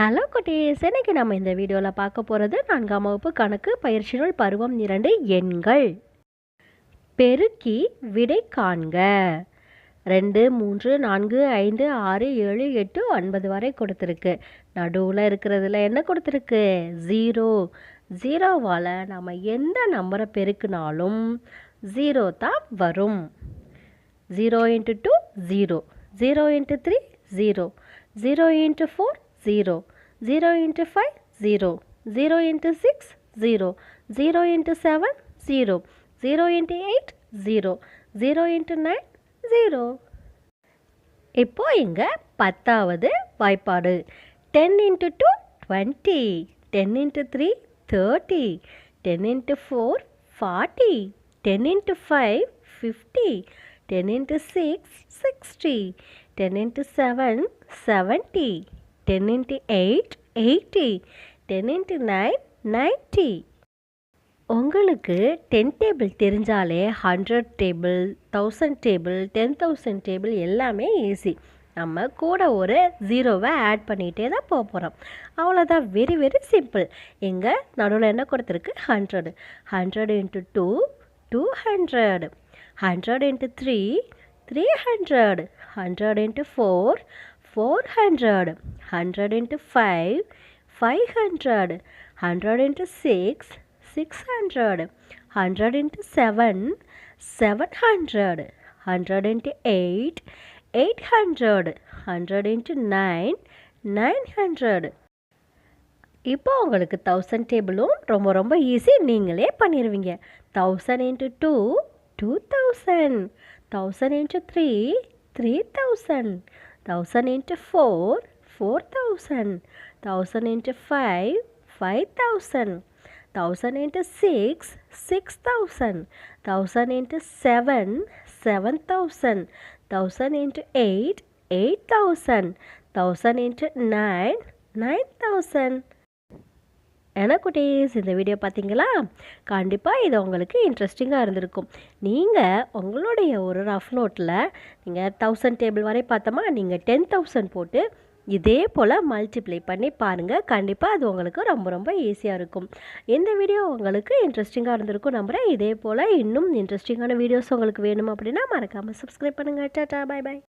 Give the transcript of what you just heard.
Hello குட்டீஸ். இன்னைக்கு நம்ம இந்த வீடியோவில் பார்க்க போகிறது நான்காம் வகுப்பு கணக்கு பயிற்சி நூல் பருவம் இரண்டு எண்கள். பெருக்கி விடை காண்க. ரெண்டு மூன்று நான்கு ஐந்து ஆறு ஏழு எட்டு ஒன்பது வரை கொடுத்துருக்கு. நடுவில் இருக்கிறதுல என்ன கொடுத்துருக்கு? ஜீரோ ஜீரோவால் நம்ம எந்த நம்பரை பெருக்கினாலும் ஜீரோ தான் வரும். Zero into two zero zero into three zero zero into four zero zero into five zero zero into six zero zero into seven zero zero into eight zero zero into nine zero இப்போ இங்கே பத்தாவது வாய்ப்பாடு. Ten into two twenty ten into three thirty ten into four forty ten into five fifty ten into six sixty ten into seven seventy ten into eight eighty ten into nine ninety உங்களுக்கு ten table தெரிஞ்சாலே hundred table thousand table ten thousand table எல்லாமே easy நம்ம கூட ஒரு ஜீரோவை add பண்ணிகிட்டே தான் போக போகிறோம் அவ்வளோதான் வெரி வெரி சிம்பிள் இங்கே நடுவில் என்ன கொடுத்துருக்கு hundred hundred into two two hundred hundred into three three hundred hundred into four four hundred hundred into five five hundred hundred into six six hundred hundred into seven seven hundred hundred into eight eight hundred hundred into nine nine hundred இப்போ உங்களுக்கு thousand டேபிளும் ரொம்ப ரொம்ப easy நீங்களே பண்ணிடுவீங்க thousand into two two thousand thousand into three three thousand thousand into four, four thousand. Thousand into five, five thousand. Thousand into six, six thousand. Thousand into seven, seven thousand. Thousand into eight, eight thousand. Thousand into nine, nine thousand. என்ன குட்டீஸ். இந்த video பார்த்தீங்களா? கண்டிப்பாக இது உங்களுக்கு இன்ட்ரெஸ்டிங்காக இருந்திருக்கும். நீங்கள் உங்களுடைய ஒரு ரஃப் நோட்டில் நீங்கள் தௌசண்ட் டேபிள் வரை பார்த்தோமா? நீங்கள் டென் தௌசண்ட் போட்டு இதே போல் மல்டிப்ளை பண்ணி பாருங்கள் கண்டிப்பாக அது உங்களுக்கு ரொம்ப ரொம்ப ஈஸியாக இருக்கும். இந்த வீடியோ உங்களுக்கு இன்ட்ரெஸ்டிங்காக இருந்திருக்கும் நம்புகிறேன் இதே போல் இன்னும் இன்ட்ரெஸ்டிங்கான வீடியோஸ் உங்களுக்கு வேணும் அப்படின்னா மறக்காமல் சப்ஸ்கிரைப் பண்ணுங்கள் டாட்டா பாய் பாய்